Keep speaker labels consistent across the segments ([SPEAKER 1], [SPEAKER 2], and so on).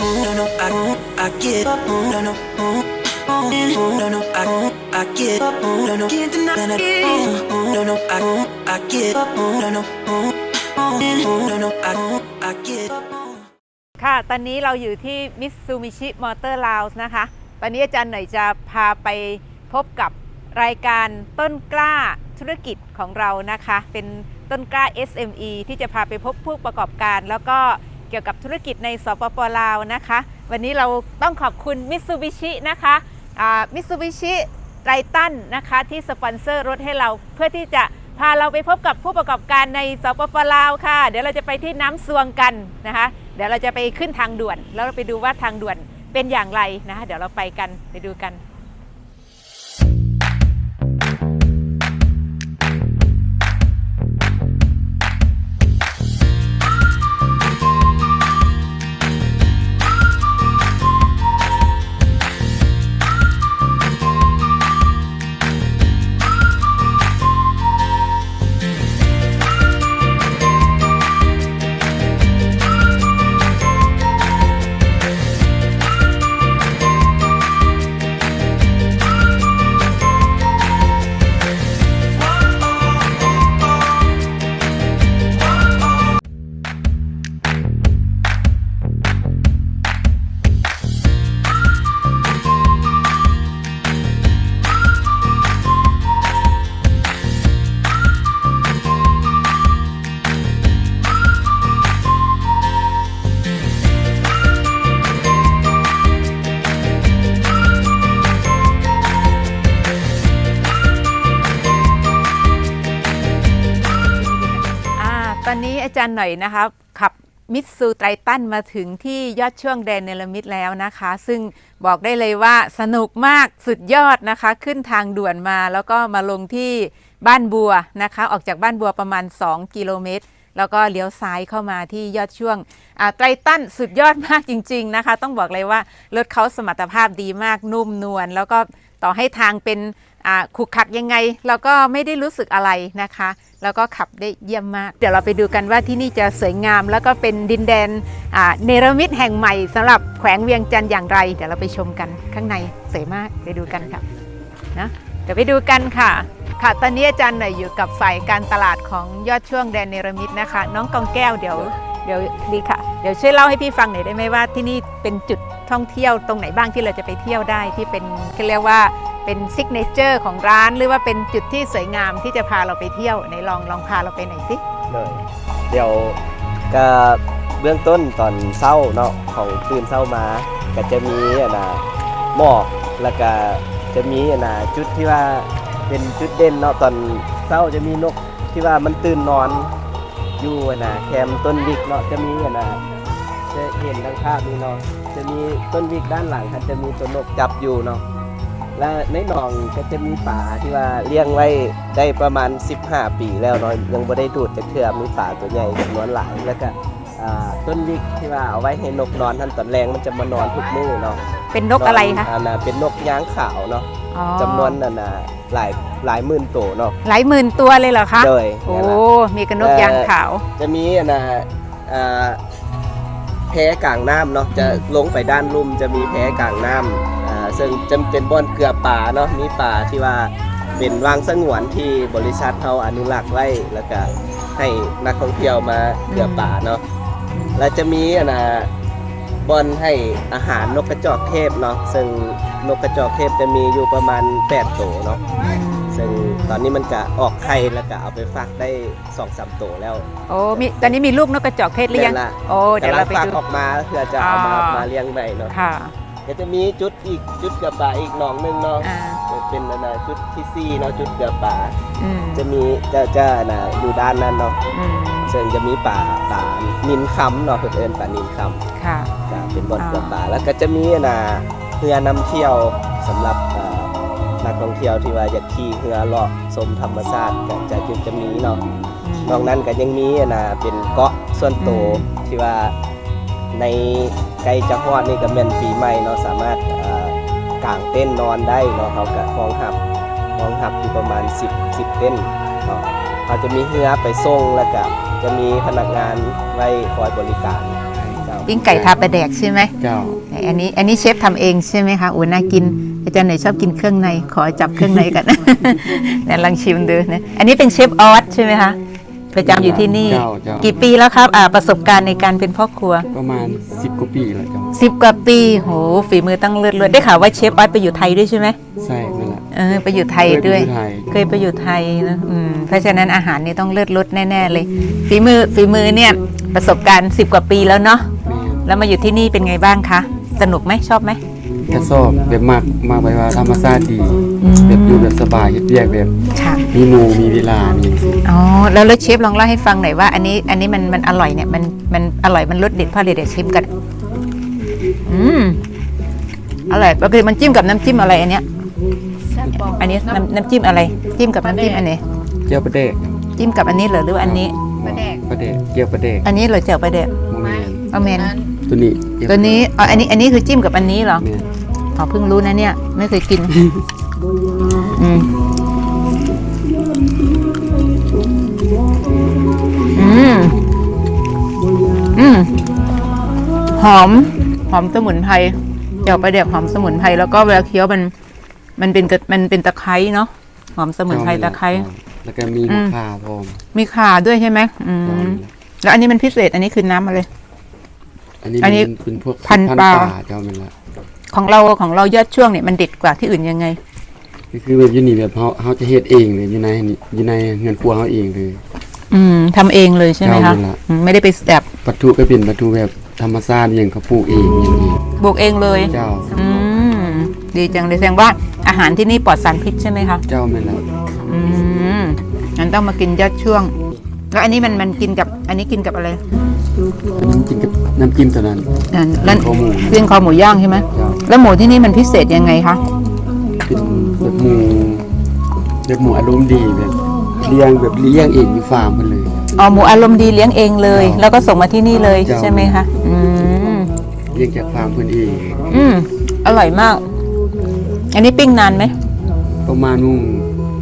[SPEAKER 1] no, no, I, I give up. No, no, no, no, I, I give up. No, no, can't deny. No, no, I, I give up. No, no, no, no, I, I give up.
[SPEAKER 2] ค่ะ ตอนนี้เราอยู่ที่มิสซูมิชิมอเตอร์ลาวส์นะคะ ตอนนี้อาจารย์หน่อยจะพาไปพบกับรายการต้นกล้าธุรกิจของเรานะคะ เป็นต้นกล้า SME ที่จะพาไปพบผู้ประกอบการแล้วก็ เกี่ยวกับธุรกิจในสปปลาวนะคะ วันนี้เราต้องขอบคุณ Mitsubishi นะคะมิตซูบิชิไรตันนะคะที่สปอนเซอร์รถให้เราเพื่อที่จะพาเราไปพบกับผู้ประกอบการในสปปลาวค่ะ เดี๋ยวเราจะไปที่น้ำซวงกันนะคะ เดี๋ยวเราจะไปขึ้นทางด่วน แล้วเราไปดูว่าทางด่วนเป็นอย่างไรนะคะเดี๋ยวเราไปกันไปดูกัน นี้อาจารย์หน่อยนะคะขับมิตซูไตรตันมาถึงที่ยอดช่วงแดนเนลมิดแล้วนะคะ ซึ่งบอกได้เลยว่าสนุกมากสุดยอดนะคะ ขึ้นทางด่วนมาแล้วก็มาลงที่บ้านบัวนะคะ ออกจากบ้านบัวประมาณ 2 กิโลเมตร แล้วก็เลี้ยวซ้ายเข้ามาที่ยอดช่วงอ่าไตรตันสุดยอดมากจริง ๆนะคะ ต้องบอกเลยว่ารถเขาสมรรถภาพดีมากนุ่มนวลแล้วก็ต่อให้ทางเป็น ขุกขักยังไงเราก็ไม่ได้รู้สึกอะไรนะคะ แล้วก็ขับได้เยี่ยมมาก เดี๋ยวเราไปดูกันว่าที่นี่จะสวยงาม แล้วก็เป็นดินแดนเนรมิตแห่งใหม่สำหรับแขวงเวียงจันทร์อย่างไร เดี๋ยวเราไปชมกันข้างในสวยมากไปดูกันค่ะนะเดี๋ยวไปดูกันค่ะ ค่ะตอนนี้อาจารย์หน่อยอยู่กับฝ่ายการตลาดของยอดช่วงแดนเนรมิตนะคะ น้องกองแก้วเดี๋ยวเดี๋ยวดีค่ะ เดี๋ยวช่วยเล่าให้พี่ฟังหน่อยได้ไหมว่าที่นี่เป็นจุดท่องเที่ยวตรงไหนบ้างที่เราจะไปเที่ยวได้ที่เป็นเขาเรียกว่า เป็นซิกเนเจอร์ของร้านหรือว่าเป็นจุดที่สวยงามที่จะพาเราไปเที่ยวไหนลองลองพาเราไปหน่อยสิ
[SPEAKER 3] เลยเดี๋ยวก็เบื้องต้นตอนเศร้าเนาะของตื่นเศร้ามา ก็จะมีอะนะหมอกแล้วก็จะมีอะนะจุดที่ว่าเป็นจุดเด่นเนาะตอนเศร้าจะมีนกที่ว่ามันตื่นนอนอยู่อะนะแคมต้นวิกเนาะจะมีอะนะจะเห็นดังภาพนี้เนาะจะมีต้นวิกด้านหลังครับจะมีตัวนกจับอยู่เนาะ และในหนองก็จะมีป่าที่ว่าเลี้ยงไว้ได้ประมาณ 15 ปีแล้วเนาะยังไม่ได้ดูดจากเทือมีป่าตัวใหญ่จำนวนหลายแล้วก็อ่าต้นวิกที่ว่าเอาไว้ให้นกนอนท่านตอนแรงมันจะมานอนทุกมื้อเนาะ
[SPEAKER 2] เป็นนกอะไรคะ
[SPEAKER 3] นน่ะเป็นนกย้างขาวเนาะ
[SPEAKER 2] อ๋อ
[SPEAKER 3] จำนวนน่ะนะหลายหลายหมื่นตัวเนาะ
[SPEAKER 2] หลายหมื่นตัวเลยเหรอคะ
[SPEAKER 3] โดย
[SPEAKER 2] โอ้
[SPEAKER 3] นั่นล่ะ
[SPEAKER 2] มีกระนกยางขาว
[SPEAKER 3] จะมีอันนะอ่าแพกลางน้ำเนาะจะลงไปด้านลุ่มจะมีแพกลางน้ำอ่า ซึ่งจะเป็นบ่อนเกลือป่าเนาะมีป่าที่ว่าเป็นวางสงวนที่บริษัทเขาอนุรักษ์ไว้แล้วก็ให้นักท่องเที่ยวมาเกลือป่าเนาะแล้วจะมีอันนะบ่อนให้อาหารนกกระจอกเทพเนาะซึ่งนกกระจอกเทพจะมีอยู่ประมาณ8ตัวเนาะซึ่งตอนนี้มันก็ออกไข่แล้วก็เอาไปฟักได้สองสามตัวแล้ว
[SPEAKER 2] โอ้มีตอนนี้มีลูกนกกระจอกเทศหรือยัง
[SPEAKER 3] นั่นล่ะ
[SPEAKER 2] โอ้เดี๋ยวเราไป
[SPEAKER 3] กำลังฟัก
[SPEAKER 2] ดู
[SPEAKER 3] ออกมาเพื่อจะเอามา
[SPEAKER 2] อ๋อ
[SPEAKER 3] มาเลี้ยงใหม่เนาะ
[SPEAKER 2] ค่ะ
[SPEAKER 3] เดี๋ยวจะมีจุดอีกจุดเกลือป่าอีกหนองหนึงเนาะ
[SPEAKER 2] อ่า
[SPEAKER 3] เป็นอันนะจุดที่สี่เนาะจุดเกลือป่า
[SPEAKER 2] อืม
[SPEAKER 3] จะมีจะจะนะอยู่ด้านนั้นเนาะ
[SPEAKER 2] อืม
[SPEAKER 3] ซึ่งจะมีป่าป่านินคำเนาะเพื่นเอินป่านินค
[SPEAKER 2] ค่ะำ
[SPEAKER 3] จะเป็นบ่อน
[SPEAKER 2] อ่า
[SPEAKER 3] เกลือป่าแล้วก็จะมีนะเรือนำเที่ยวสำหรับเอ่อนักท่องเที่ยวที่ว่าอยากขี่เรือเลาะชมธรรมชาติก็จะจุดจะมีเนาะนอกนั้นก็ยังมีอะนะเป็นเกาะส่วนตัว
[SPEAKER 2] อืม
[SPEAKER 3] ที่ว่าใน ไกลจะฮอดนี่ก็เป็นปีใหม่เนาะสามารถเอ่อกางเต้นท์นอนได้เนาะเขาก็ห้องหับห้องหับอยู่ประมาณ 10 10เต้นท์เนาะเขาจะมีเรือไปส่งแล้วก็จะมีพนักงานไว้คอยบริการเจ้า
[SPEAKER 2] ปิ้งไก่ทาปลาแดกใช่ไหม
[SPEAKER 4] เจ้า
[SPEAKER 2] อันนี้อันนี้เชฟทำเองใช่ไหมคะโอ้น่ากินอาจารย์ไหนชอบกินเครื่องในขอจับเครื่องในกันเดี๋ยวลองชิมดูนะอันนี้เป็นเชฟออสใช่ไหมคะ ประจำอยู่ที่นี่
[SPEAKER 4] เจ้าเจ้า
[SPEAKER 2] กี่ปีแล้วครับอ่าประสบการณ์ในการเป็นพ่อครัว
[SPEAKER 4] ประมาณ 10กว่าปีแล้วเจ้า
[SPEAKER 2] สิบกว่าปีโหฝีมือตั้งเลือดเลือดได้ข่าวว่าเชฟออสไปอยู่ไทยด้วยใช่ไหม
[SPEAKER 4] ใช่นั่นแหละ
[SPEAKER 2] เออไปอยู่ไทยด้วย
[SPEAKER 4] เคไปอไทย
[SPEAKER 2] เคยไปอยู่ไทยนะอืมเพราะฉะนั้นอาหารนี่ต้องเลือดลดแน่ๆเลย ฝีมือฝีมือเนี่ยประสบการณ์สิบกว่าปีแล้วเนาะ
[SPEAKER 4] แม่
[SPEAKER 2] แล้วมาอยู่ที่นี่เป็นไงบ้างคะ สนุกไหมชอบไหม
[SPEAKER 4] กระสอบแบบมากมากไปว่าธรรมชาติดี
[SPEAKER 2] อืม
[SPEAKER 4] แบบอยู่แบบสบายเฮ็ดเรียกแบบ
[SPEAKER 2] ค่ะ
[SPEAKER 4] มีหมู่มีเวลามีอย่างสิ
[SPEAKER 2] อ๋อแล้วแล้วเชฟลองเล่าให้ฟังหน่อยว่าอันนี้อันนี้มันมันอร่อยเนี่ยมันมันอร่อยมันรสเด็ดเพราะอะไรเดี๋ยวชิมกันอืมอร่อยปกติมันจิ้มกับน้ำจิ้มอะไรอันเนี้ยอันนี้น้ำน้ำจิ้มอะไร จิ้มกับน้ำจิ้มอันไหน
[SPEAKER 4] เจียวปลาแดก
[SPEAKER 2] จิ้มกับอันนี้เหรอหรือว่าอันนี้
[SPEAKER 4] ปลาแดก ปลาแดกเจียวปลาแดก
[SPEAKER 2] อันนี้เหรอเจียวไปเด็ด
[SPEAKER 4] โมเมน
[SPEAKER 2] เอาเมน
[SPEAKER 4] ตัวนี้เจียว
[SPEAKER 2] ตัวนี้อ๋ออันนี้อันนี้คือจิ้มกับอันนี้เหรอ
[SPEAKER 4] แม่น
[SPEAKER 2] อ๋อเพิ่งรู้นะเนี่ย ไม่เคยกิน อืมอืมอืมหอม หอมสมุนไพรเจียวไปลาแดกหอมสมุนไพรแล้วก็เวลาเคี้ยวมัน มันเป็นกระมันเป็นตะไคร้เนาะหอมสมุนไพรตะไคร้
[SPEAKER 4] แล้วก็มี
[SPEAKER 2] อื
[SPEAKER 4] มะ
[SPEAKER 2] ม
[SPEAKER 4] ข่าพร้อม
[SPEAKER 2] มีข่าด้วยใช่ไหมอืมแล้วอันนี้มันพิเศษ อันนี้คือน้ำอะไร
[SPEAKER 4] อันนี้
[SPEAKER 2] อันนี้
[SPEAKER 4] เป็นเป็นพวก
[SPEAKER 2] พันปลา
[SPEAKER 4] เจ้าแม่นละ
[SPEAKER 2] ของเราของเรายอดช่วงเนี่ยมันเด็ดกว่าที่อื่นยังไง
[SPEAKER 4] ก็คือแบบอยู่นี่แบบเฮาเฮาจะเฮ็ดเองเลยอยู่ในนี่อยู่ในเงินครัวเฮาเองเลย
[SPEAKER 2] อืมทำเองเลยใช่ไหม
[SPEAKER 4] เจ้า
[SPEAKER 2] คะ
[SPEAKER 4] นั่นล่ะ
[SPEAKER 2] อืมไม่ได้ไปแบบ
[SPEAKER 4] วัตถุก็เป็นวัตถุแบบธรรมชาติอย่างเขาปลูกเองอย่างนี้
[SPEAKER 2] บวกเองเลย
[SPEAKER 4] เจ้า
[SPEAKER 2] อืม ดีจังเลยแสดงว่าอาหารที่นี่ปลอดสารพิษใช่ไหมคะ
[SPEAKER 4] เจ้าแม่นละ
[SPEAKER 2] อืมงั้นต้องมากินยอดช่วง แล้วอันนี้มันมันกินกับ อันนี้กินกับอะไร
[SPEAKER 4] น้ำจิ้มกับน้ำจิ้มเท่านั้น
[SPEAKER 2] อ่าแล้ว
[SPEAKER 4] คอหมู
[SPEAKER 2] เรียงคอหมูย่างใช่ไหม
[SPEAKER 4] เจ้า
[SPEAKER 2] แล้วหมูที่นี่มันพิเศษยังไงคะ
[SPEAKER 4] เป็นแบบหมูแบบหมูอารมณ์ดีแบบเลี้ยงแบบเลี้ยงเองอยู่ฟาร์มเพิ่นเลย
[SPEAKER 2] อ๋อหมูอารมณ์ดีเลี้ยงเองเลย
[SPEAKER 4] เจ้า
[SPEAKER 2] แล้วก็ส่งมาที่นี่เลย
[SPEAKER 4] เจ้า
[SPEAKER 2] ใช่ไหมคะอืม
[SPEAKER 4] เลี้ยงจากฟาร์มเพิ่นเอง
[SPEAKER 2] อืมอร่อยมาก อันนี้ปิ้งนานไหม
[SPEAKER 4] ประมาณมุ่ง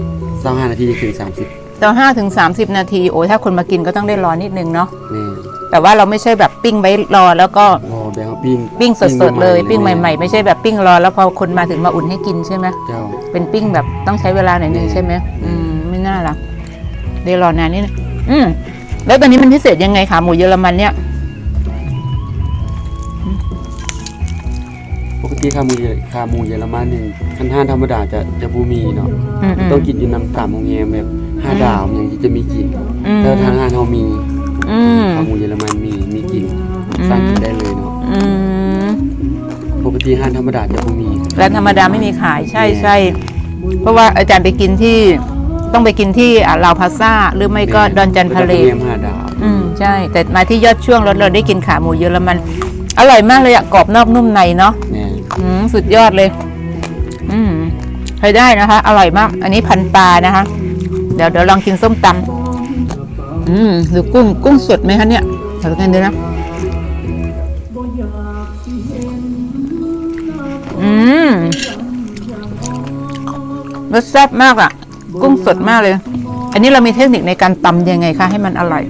[SPEAKER 4] 25นาทีถึง30
[SPEAKER 2] ต่อห้าถึงสามสิบนาทีโอ้ยถ้าคนมากินก็ต้องได้รอนิดนึงเนาะ
[SPEAKER 4] แม่
[SPEAKER 2] แต่ว่าเราไม่ใช่แบบปิ้งไว้รอแล้วก็
[SPEAKER 4] รอ แบบเขาปิ้ง
[SPEAKER 2] ปิ้งสดๆเลยปิ้งใหม่
[SPEAKER 4] แๆ
[SPEAKER 2] ไม่ใช่แบบปิ้งรอแล้วพอคนมาถึงมาอุ่นให้กินใช่ไหม
[SPEAKER 4] เจ้า
[SPEAKER 2] เป็นปิ้งแบบต้องใช้เวลาหน่อยนึงใช่ไหมอืมไม่น่าละเดี๋ยวรอนานนิดนึงอืมแล้วตอนนี้มันพิเศษยังไงคะหมูเยอรมันเนี่ย
[SPEAKER 4] ปกติขาหมูเยขาหมูเยอรมันนี่คันห้านธรรมดาจะจะบ่มีเนาะ
[SPEAKER 2] อืมอืม
[SPEAKER 4] ต้องกินอยู่น้ำตามโรงแรมแบบห้า
[SPEAKER 2] อืม
[SPEAKER 4] ดาวอย่างที่จะมีกิน
[SPEAKER 2] อืม
[SPEAKER 4] แต่ทางห้านเฮามี
[SPEAKER 2] อืม
[SPEAKER 4] ขาหมูเยอรมันมีมีกิน ปกติห้านธรรมดาจะบ่มี
[SPEAKER 2] ร้านธรรมดาไม่มีขายใช่ใช่เพราะว่าอาจารย์ไปกินที่ต้องไปกินที่อ่าลาวพาซ่าหรือไม่ก็ดอนจันทร์พาเล
[SPEAKER 4] โรงแรมห้าดาว
[SPEAKER 2] อืมใช่ แต่มาที่ยอดช่วงรถเราได้กินขาหมูเยอรมัน อร่อยมากเลยอะกรอบนอกนุ่มในเนาะ
[SPEAKER 4] แม่
[SPEAKER 2] อืมสุดยอดเลย อืมใช้ได้นะคะ อร่อยมาก อันนี้พันปลานะคะ เดี๋ยวเดี๋ยวลองกินส้มตำอืมดูกุ้งกุ้งสดไหมคะเนี่ยเดี๋ยวกันดูนะ อืมรสแซ่บมากอะกุ้งสดมากเลย อันนี้เรามีเทคนิคในการตำยังไงคะให้มันอร่อย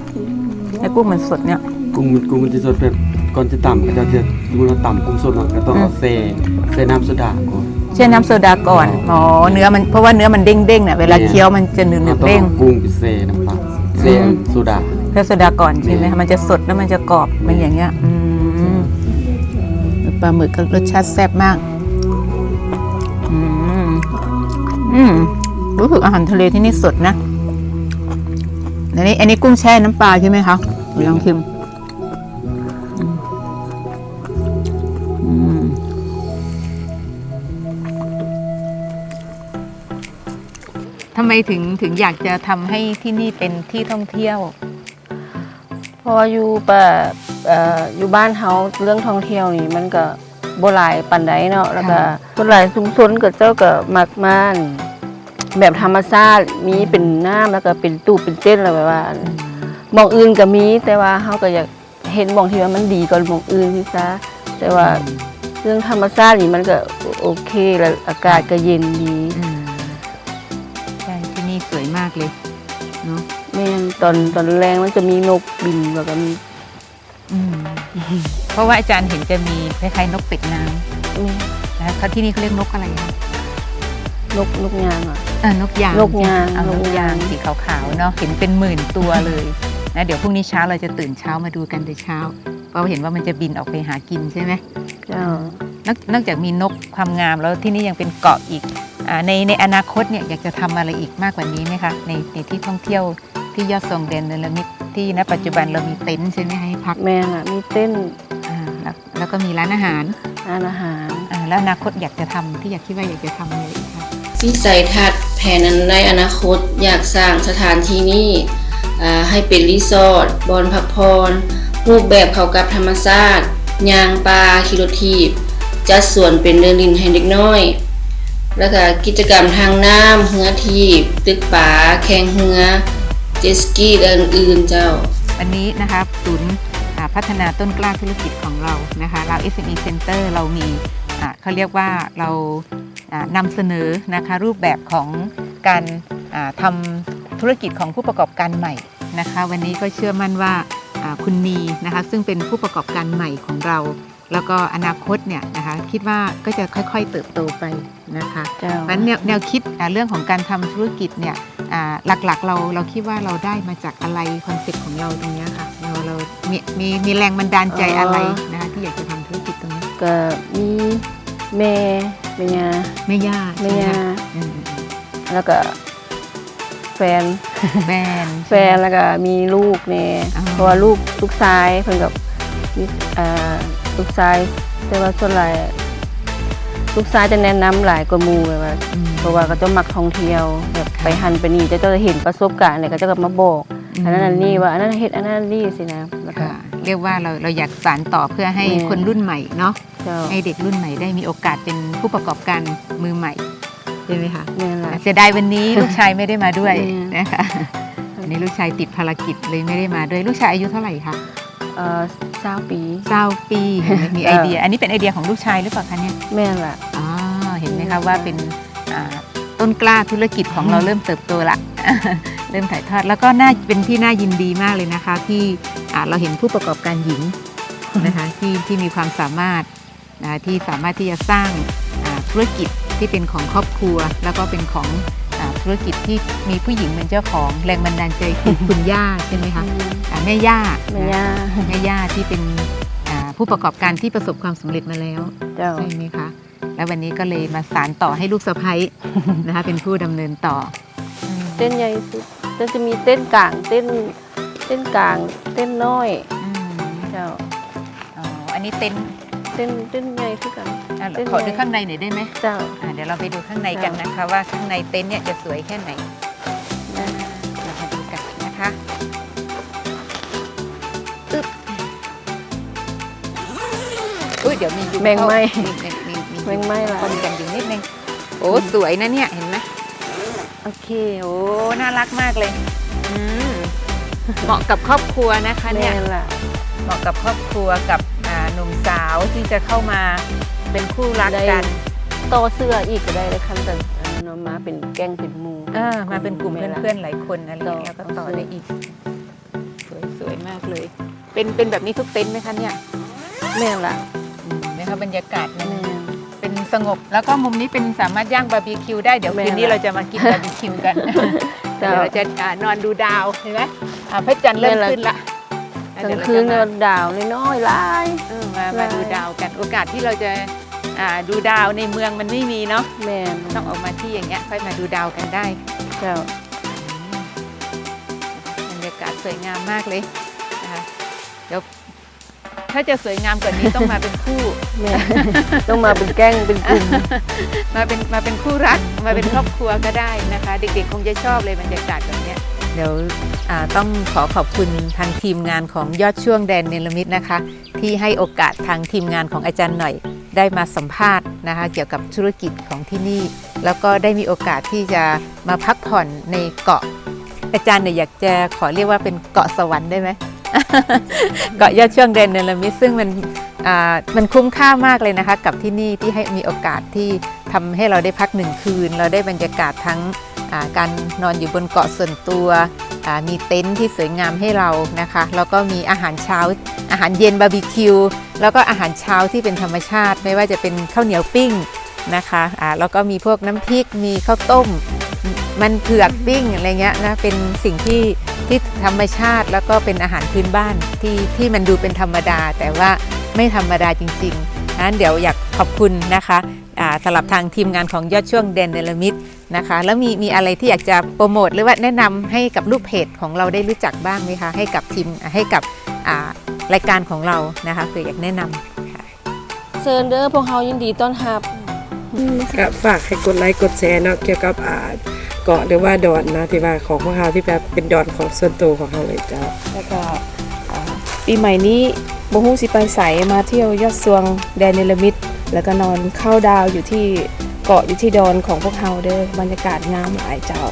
[SPEAKER 2] ให้กุ้งมันสดเนี่ย
[SPEAKER 4] กุ้งมันกุ้งมันจะสดแบบก่อนจะต่ำก็จะจะดูเราต่ำกุ้งสดเนาะก็ต้องเอาเซเซน้ำโซดาก่อน
[SPEAKER 2] เช่นน้ำโซดาก่อนอ๋อเนื้อมันเพราะว่าเนื้อมันเด้งๆเนี่ยเวลา
[SPEAKER 4] เนี่ย
[SPEAKER 2] เคี้ยวมันจะหนึบหนึ
[SPEAKER 4] เรา
[SPEAKER 2] บ
[SPEAKER 4] ต้อง
[SPEAKER 2] เด้ง
[SPEAKER 4] เอากุ้งไปเซน้ำปลาเซ
[SPEAKER 2] อืม
[SPEAKER 4] โซดา
[SPEAKER 2] เพื่อโซดาก่อนใช่ไหม
[SPEAKER 4] เนี่ย
[SPEAKER 2] คะมันจะสดแล้วมันจะกรอบมันอย่างเงี้ยอืมปลาหมึกก็รสชาติแซ่บมาก อืมรู้สึกอาหารทะเลที่นี่สดนะอันนี้ อันนี้กุ้งแช่น้ำปลาใช่ไหมคะลองชิมอืมอืมทำไมถึงถึงอยากจะทำให้ที่นี่เป็นที่ท่องเที่ยว
[SPEAKER 5] เพราะว่าอยู่แบบเอ่ออยู่บ้านเฮาเรื่องท่องเที่ยวนี่มันก็บ่หลายปานใดเนาะแล้วก็
[SPEAKER 2] ค่ะ
[SPEAKER 5] ส่วนหลายชุมชนก็เจ้าก็มักมาน แบบธรรมชาติมีเป็นน้ำแล้วก็เป็นตู้เป็นเต้นอะไรแบบว่าหมองอื่นก็มี แต่ว่าเฮาก็อยากเห็นหมองที่ว่ามันดีกว่าหมองอื่นพี่ซะแต่ว่าเรื่องธรรมชาตินี่มันก็โอเคแล้วอากาศก็เย็นดี
[SPEAKER 2] อืมใช่ที่นี่สวยมากเลยเนาะ
[SPEAKER 5] แม่นตอนตอนแรงมันจะมีนกบินแล้วก็มี
[SPEAKER 2] อืมเพราะว่าอาจารย์เห็นจะมีคล้ายๆนกเป็ดน้
[SPEAKER 5] มีำ
[SPEAKER 2] นะคะที่นี่เขาเรียกนกอะไรคะ
[SPEAKER 5] นกนกยางอะ
[SPEAKER 2] เออนกยาง
[SPEAKER 5] นกยาง
[SPEAKER 2] เอาน
[SPEAKER 5] น
[SPEAKER 2] ก
[SPEAKER 5] ก
[SPEAKER 2] ยายา
[SPEAKER 5] ง ง
[SPEAKER 2] สีขาวๆเนาะเห็นเป็นหมื่นตัวเลยนะเดี๋ยวพรุ่งนี้เช้าเราจะตื่นเช้ามาดูกันแต่เช้าเพราะเห็นว่ามันจะบินออกไปหากินใช่ไหม
[SPEAKER 5] เจ้าน
[SPEAKER 2] อกนอกจากมีนกความงามแล้วที่นี่ยังเป็นเกาะอีกอาในในอนาคตเนี่ยอยากจะทำอะไรอีกมากกว่านี้ไหมคะในในที่ท่องเที่ยวที่ยอดทรงเดนเนลมิตที่ณปัจจุบันเรามีเต็นท์ใช่ไหมให้พัก
[SPEAKER 5] แม่น่ะมีเต้น
[SPEAKER 2] อ่าแล้วแล้วก็มีร้านอาหาร
[SPEAKER 5] ร้านอาหาร
[SPEAKER 2] อ่าแล้วอนาคตอยากจะทำที่อยากคิดว่าอยากจะทำอะไรอีกคะ
[SPEAKER 6] วิสัยทัศน์แผนในอนาคตอยากสร้างสถานที่นี้ให้เป็นรีสอร์ทบอนพักพรรูปแบบเข้ากับธรรมชาติยางปลาคิโรทีบจัดสวนเป็นเดินลินให้เด็กน้อย แล้วก็กิจกรรมทางน้ำเฮือทีบตึกป่าแข่งเฮือเจสกีและอื่นๆเจ้า
[SPEAKER 2] วันนี้นะคะศูนย์พัฒนาต้นกล้าธุรกิจของเรานะคะเรา SME Center เรามีเขาเรียกว่าเรา นำเสนอนะคะรูปแบบของการอ่าทำธุรกิจของผู้ประกอบการใหม่นะคะ วันนี้ก็เชื่อมั่นว่าอ่าคุณนีนะคะซึ่งเป็นผู้ประกอบการใหม่ของเรา แล้วก็อนาคตเนี่ยนะคะคิดว่าก็จะค่อยๆเติบโตไปนะคะ
[SPEAKER 5] เจ้า
[SPEAKER 2] เพราะฉะนั้นแนวแนวคิดอ่าเรื่องของการทำธุรกิจเนี่ยอ่าหลักๆเราเราคิดว่าเราได้มาจากอะไรคอนเซ็ปต์ของเราตรงเนี้ยค่ะเราเรามีมีมีแรงบันดาลใจอะไรนะคะที่อยากจะทำธุรกิจตรงนี้
[SPEAKER 5] ก็มีแม่ แม่ยา
[SPEAKER 2] แม่ย่า
[SPEAKER 5] แม่
[SPEAKER 2] ใช่ไห
[SPEAKER 5] ยา
[SPEAKER 2] คะอืม
[SPEAKER 5] แล้วก็ แฟน
[SPEAKER 2] แฟน
[SPEAKER 5] แฟนแล้วก็มีลูกเนี่ย
[SPEAKER 2] อ๋อ
[SPEAKER 5] เพราะว่าลูกลูกชายเพิ่นกับมีเอ่อลูกชายแต่ว่าส่วนใหญ่ลูกชายจะแนะนำหลายกว่าหมู่แบบว่า
[SPEAKER 2] อืม
[SPEAKER 5] เพราะว่าก็จะมักท่องเที่ยวแบบไปหันไปนี่จะจะเห็นประสบการณ์อะไรก็จะมาบอก อันนั้นอันนี้ว่าอันนั้นเฮ็ดอันนั้นนี่สินะแล้วก็
[SPEAKER 2] ค่ะเรียกว่าเราเราอยากสานต่อเพื่อให้
[SPEAKER 5] อืม
[SPEAKER 2] คนรุ่นใหม่เนาะ
[SPEAKER 5] เจ้า
[SPEAKER 2] ให้เด็กรุ่นใหม่ได้มีโอกาสเป็นผู้ประกอบการมือใหม่ใช่ไหมคะ
[SPEAKER 5] แม่นล่ะ
[SPEAKER 2] เสียดายวันนี้ ลูกชายไม่ได้มาด้วย
[SPEAKER 5] อืม
[SPEAKER 2] นะคะวันนี้ลูกชายติดภารกิจเลยไม่ได้มาด้วยลูกชายอายุเท่าไหร่คะ
[SPEAKER 5] เอ่อ20ปี
[SPEAKER 2] เก้าปีมี
[SPEAKER 5] เออ
[SPEAKER 2] ไอเดีย อันนี้เป็นไอเดียของลูกชายหรือเปล่าคะเนี่ย
[SPEAKER 5] แม่นล่ะ
[SPEAKER 2] อ๋อเห็นไหม
[SPEAKER 5] อื
[SPEAKER 2] คะ
[SPEAKER 5] ม
[SPEAKER 2] ว่าเป็นอ่าต้นกล้าธุรกิจของเราเริ่มเติบโตละเริ่มถ่ายทอด แล้วก็น่าเป็นที่น่ายินดีมากเลยนะคะ ที่อ่าเราเห็นผู้ประกอบการหญิงนะคะที่ที่มีความสามารถนะคะที่สามารถที่จะสร้างอ่าธุรกิจที่เป็นของครอบครัว แล้วก็เป็นของอาธุรกิจที่มีผู้หญิงเป็นเจ้าของแรงบันดาลใจคือคุณย่าใช่ไหมคะอ่าแม่ย่า
[SPEAKER 5] แม่ย่า
[SPEAKER 2] แม่ย่าที่เป็นอ่าผู้ประกอบการที่ประสบความสำเร็จมาแล้ว
[SPEAKER 5] เจ้า
[SPEAKER 2] ใช่ไหมคะแล้ววันนี้ก็เลยมาสารต่อให้ลูกสะใภ้นะคะเป็นผู้ดำเนินต่ออืม
[SPEAKER 5] เต้นใหญ่สุด แต่จะมีเต้นกลางเต้นเต้นกลางเต้นน้อย
[SPEAKER 2] อืม
[SPEAKER 5] เจ้า
[SPEAKER 2] อ๋ออันนี้เต็นท์
[SPEAKER 5] เต้นเต้นใหญ่คือกัน
[SPEAKER 2] อะ
[SPEAKER 5] เต็นท์
[SPEAKER 2] ขอ
[SPEAKER 5] ใหญ่
[SPEAKER 2] ดูข้างในหน่อยได้ไหม
[SPEAKER 5] เจ้า
[SPEAKER 2] อะเดี๋ยวเราไปดูข้างในกันนะคะ ว่าข้างในเต็นท์เนี่ยจะสวยแค่ไหน
[SPEAKER 5] นะ
[SPEAKER 2] เรามาดูกันนะคะอึ๊บอุ้ยเดี๋ยวมียุง
[SPEAKER 5] แมงไหม
[SPEAKER 2] เข้ามีมีมี
[SPEAKER 5] แมงไหม้ล่ะ
[SPEAKER 2] คนกันอยู่นิดนึงโอ้สวยนะเนี่ยเห็นไหม โอเค โอ้ น่ารักมากเลยอืมเหมาะกับครอบครัวนะคะ
[SPEAKER 5] แม่
[SPEAKER 2] เนี่ย
[SPEAKER 5] นล่ะ
[SPEAKER 2] เหมาะกับครอบครัวกับอ่าหนุ่มสาวที่จะเข้ามาเป็นคู่รัก
[SPEAKER 5] ได้
[SPEAKER 2] กัน
[SPEAKER 5] ต่อเสื้ออีกก็ได้เลยคันแต่อันนั้นเอามาเป็นแก๊งเป็นหมู่
[SPEAKER 2] เออมาเป็นกลุ่ม
[SPEAKER 5] แล่ะ
[SPEAKER 2] เพื่อนๆหลายคนอะไรอย่างเงี้ย
[SPEAKER 5] ต่
[SPEAKER 2] แล้ว
[SPEAKER 5] อ
[SPEAKER 2] ก็ต่อ
[SPEAKER 5] เอาเสื้อ
[SPEAKER 2] ได้อีก สวยสวยมากเลย เป็นเป็นแบบนี้ทุกเต็นท์ไหมคะเนี่ย
[SPEAKER 5] แม่นล่ะ
[SPEAKER 2] อืมนะคะบรรยากาศมัน
[SPEAKER 5] แม่น
[SPEAKER 2] เป็นสงบ แล้วก็มุมนี้เป็นสามารถย่างบาร์บีคิวได้เดี๋ยว
[SPEAKER 5] แม่
[SPEAKER 2] คืนนี้
[SPEAKER 5] ละ
[SPEAKER 2] เราจะมากินบาร์บีคิวกัน
[SPEAKER 5] เจ้า
[SPEAKER 2] เดี๋ยวเราจะอ่านอนดูดาวเห็นไหมอ่าพระจันทร์เริ่ม
[SPEAKER 5] แม่ละ
[SPEAKER 2] ขึ้นละ
[SPEAKER 5] กลาง
[SPEAKER 2] เดี๋ยวเร
[SPEAKER 5] คืน
[SPEAKER 2] จะ
[SPEAKER 5] ก็
[SPEAKER 2] มา
[SPEAKER 5] ดาวน้อยๆหลาย
[SPEAKER 2] เออมา
[SPEAKER 5] ได้
[SPEAKER 2] มาดูดาวกันโอกาสที่เราจะอ่าดูดาวในเมืองมันไม่มีเนาะ
[SPEAKER 5] แม่น
[SPEAKER 2] ต้องออกมาที่อย่างเงี้ยค่อยมาดูดาวกันได้
[SPEAKER 5] เจ้า
[SPEAKER 2] บรรยากาศสวยงามมากเลยนะคะเดี๋ยว ถ้าจะสวยงามกว่านี้ต้องมาเป็นคู่
[SPEAKER 5] แม่ต้องมาเป็นแก๊งเป็นกลุ่ม
[SPEAKER 2] มาเป็นมาเป็นคู่รักมาเป็นครอบครัวก็ได้นะคะ เด็กๆคงจะชอบเลยบรรยากาศแบบเนี้ยเดี๋ยวต้องขอขอบคุณทางทีมงานของยอดช่วงแดนเนลมิตนะคะ ที่ให้โอกาสทางทีมงานของอาจารย์หน่อย ได้มาสัมภาษณ์นะคะ เกี่ยวกับธุรกิจของที่นี่ แล้วก็ได้มีโอกาสที่จะมาพักผ่อนในเกาะอาจารย์เนี่ยอยากจะขอเรียกว่าเป็นเกาะสวรรค์ได้ไหม เกาะยอดช่วงแดนเนลมิซึ่งมันมันคุ้มค่ามากเลยนะคะ กับที่นี่ที่ให้มีโอกาสที่ทำให้เราได้พักหนึ่งคืน เราได้บรรยากาศทั้งการนอนอยู่บนเกาะส่วนตัวมีเต็นท์ที่สวยงามให้เรานะคะ แล้วก็มีอาหารเช้า อาหารเย็นบาร์บีคิว แล้วก็อาหารเช้าที่เป็นธรรมชาติ ไม่ว่าจะเป็นข้าวเหนียวปิ้งนะคะอ่าแล้วก็มีพวกน้ำพริก มีข้าวต้ม มันเผือกปิ้งอะไรเงี้ยนะเป็นสิ่งที่ที่ธรรมชาติแล้วก็เป็นอาหารพื้นบ้านที่ที่มันดูเป็นธรรมดา แต่ว่าไม่ธรรมดาจริงๆนั้นเดี๋ยวอยากขอบคุณนะคะอ่าสำหรับทางทีมงานของยอดช่วงเดนเนลมิดนะคะ แล้วมีมีอะไรที่อยากจะโปรโมทหรือว่าแนะนำให้กับลูกเพจของเราได้รู้จักบ้างไหมคะให้กับทีมให้กับอ่ารายการของเรานะคะคืออยากแนะนำค่ะ
[SPEAKER 5] เซิร์นเด้อพวกเฮายินดีต้อนรับ
[SPEAKER 7] ก็ฝากให้กดไลค์กดแชร์เนาะเกี่ยวกับอ่า เกาะหรือว่าดอนนะที่ว่าของพวกเราที่แบบเป็นดอนของส่วนตัวของเราเลยเจ้า
[SPEAKER 1] แล้วก็อ่าปีใหม่นี้บ่ฮู้สิไปใสมาเที่ยวยอดสวงแดนเนลมิดแล้วก็นอนเข้าดาวอยู่ที่เกาะอยู่ที่ดอนของพวกเขาเด้อบรรยากาศงามหลายเจ้า